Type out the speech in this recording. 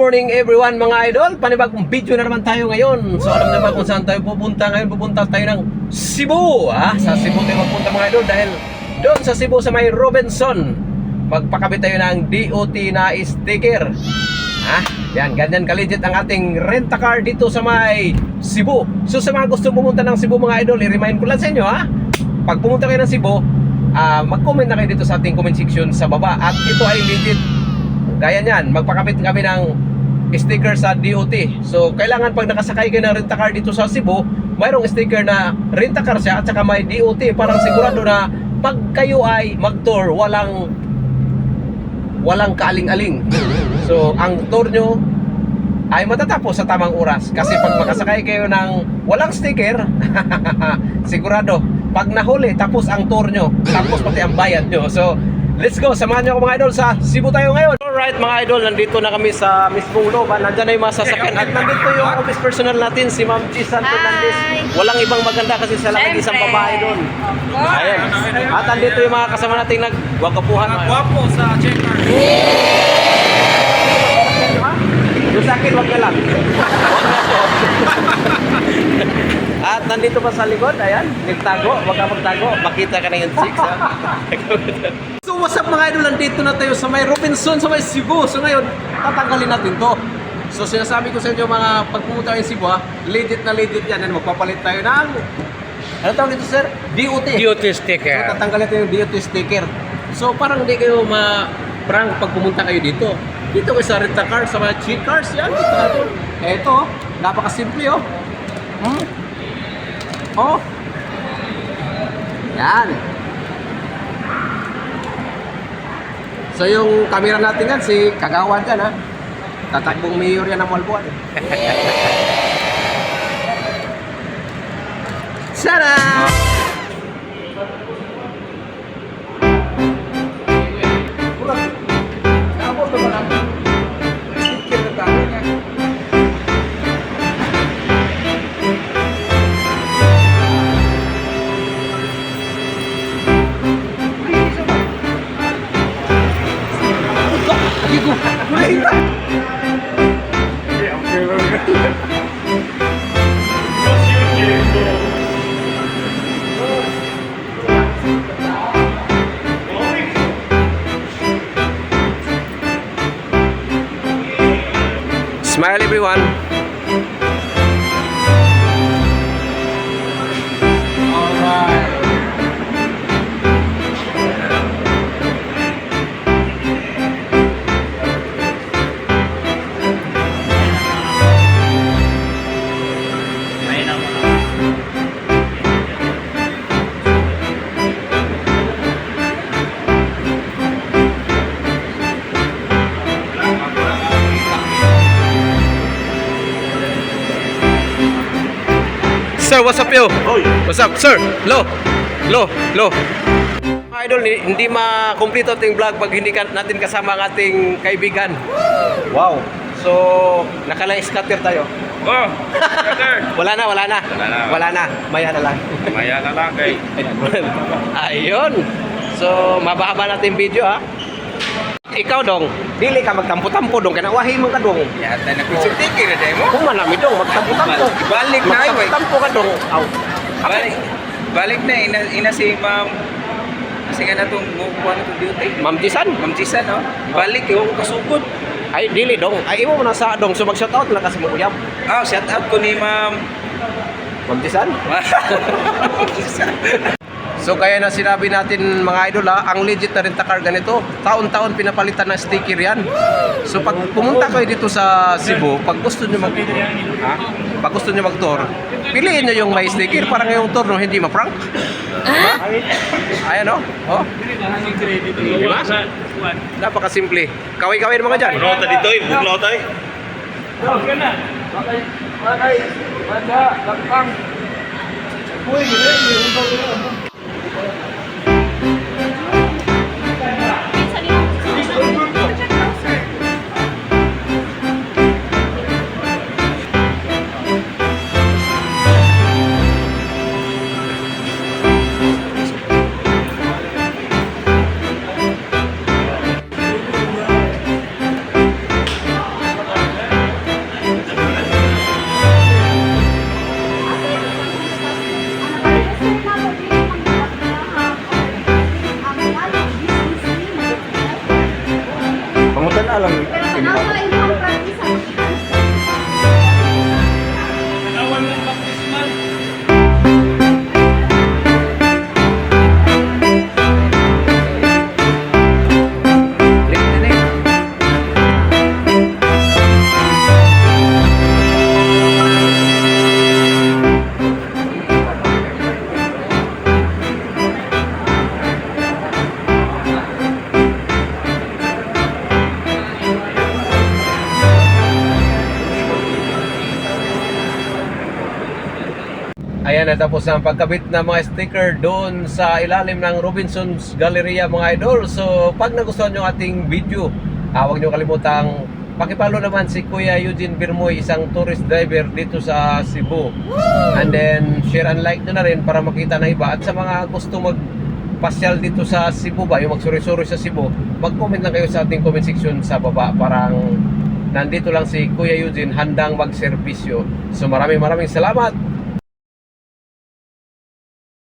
morning everyone mga idol. Panibagong video na naman tayo ngayon. So alam naman kung saan tayo pupunta ngayon? Pupunta tayo ng Cebu ah, Sa Cebu tayo magpunta mga idol Dahil doon sa Cebu sa may Robinson. Magpakabit tayo ng DOT na sticker. Ah, yan, ganyan kaligit ang ating rent-a-car dito sa may Cebu. So sa mga gusto pumunta ng Cebu mga idol I-remind ko lang sa inyo ha? Pag pumunta kayo ng Cebu ah, Mag-comment na kayo dito sa ating comment section sa baba. At ito ay legit. Gaya niyan, magpakabit kami ng sticker sa DOT. So, kailangan pag nakasakay kayo ng rent-a-car dito sa Cebu, mayroong sticker na rent-a-car siya at saka may DOT. Parang sigurado na pag kayo ay mag-tour, walang walang kaaling-aling. So, ang tour nyo ay matatapos sa tamang oras. Kasi pag makasakay kayo ng walang sticker, sigurado, pag nahuli, tapos ang tour nyo, tapos pati ang bayad nyo. So, let's go. Samahan nyo ako mga idol sa Cebu tayo ngayon. Alright mga idol, nandito na kami sa mismong looban. Nandyan na yung mga sasakyan. At nandito yung office personnel natin, si Ma'am G. San Fernandez. Walang ibang maganda kasi siya lang Siyempre. isang babae doon. Ayan. At nandito yung mga kasama nating nagwagapuhan. Gwapo sa checker. Yung sa akin, wag na lang. At nandito pa sa likod, ayan, nagtago, wag ka magtago, makita ka na yung chicks, ha? so what's up mga idol, nandito na tayo sa may Robinson, sa may Cebu. So ngayon, tatanggalin natin to. So sinasabi ko sa inyo mga pagpumunta kayo Cebu, ha, legit na legit yan, and magpapalit tayo ng, ano tawag dito sir? DOT. DOT So sticker. tatanggalin natin yung DOT sticker. So parang hindi kayo ma-prank pag pumunta kayo dito. Dito kayo sa rent car, sa mga cheap cars, yan, dito natin. Eto, napakasimple oh. Hmm? Oh. Yan. So yung camera natin yan, si Kagawan yan ha. Tatakbong mayor yan ng Malbuan. Sana! Everyone. Sir, what's up yo? What's up, sir? Lo, lo, lo. Mga idol, hindi ma-complete ating vlog pag hindi ka, natin kasama ang ating kaibigan. Wow. So, nakalang scatter tayo. Oh. Wala na, wala na. Wala na. Wala na. Maya na lang. Maya na lang kay. Ayun. So, mababa natin video ha. Ikaw dong, dili ka magtampo-tampo dong, kana wahi mo ka dong. Yata na picture ticket na demo. Kung manami dong, magtampo-tampo. Balik na ay, wait. Magtampo ka dong. Aw. Balik. Balik na ina, ina si Ma'am kasi nga na itong mukuha na itong duty. Ma'am Jisan. Ma'am Jisan, no? Balik, yung kasugod. Ay, dili dong. Ay, imo mo na sa dong. So, mag-shout out lang kasi mo uyab. Ah, shout out ko ni Ma'am. Ma'am Jisan. Ma'am Jisan. So kaya na sinabi natin mga idol ha, ang legit na rent-a-car ganito, taon-taon pinapalitan ng sticker yan. So pag pumunta kayo dito sa Cebu, pag gusto niyo mag ha? Pag gusto niyo mag-tour, piliin niyo yung may sticker para ngayong tour no hindi ma-prank. Ah? Ayan no? Oh. Diba? Napakasimple. Kaway-kaway mga dyan. Ano dito? Ibuglaw tayo. Okay na. Okay. Okay. Banda. Lapang. Uy, uy, uy, uy, uy, uy, 嗯 Ayan, natapos ang pagkabit ng mga sticker doon sa ilalim ng Robinson's Galleria mga idol. So, pag nagustuhan nyo ating video, ah, huwag nyo kalimutang pakipalo naman si Kuya Eugene Birmoy, isang tourist driver dito sa Cebu. And then, share and like nyo na rin para makita ng iba. At sa mga gusto magpasyal dito sa Cebu ba, yung magsuri-suri sa Cebu, mag-comment lang kayo sa ating comment section sa baba. Parang nandito lang si Kuya Eugene handang magserbisyo. So maraming maraming salamat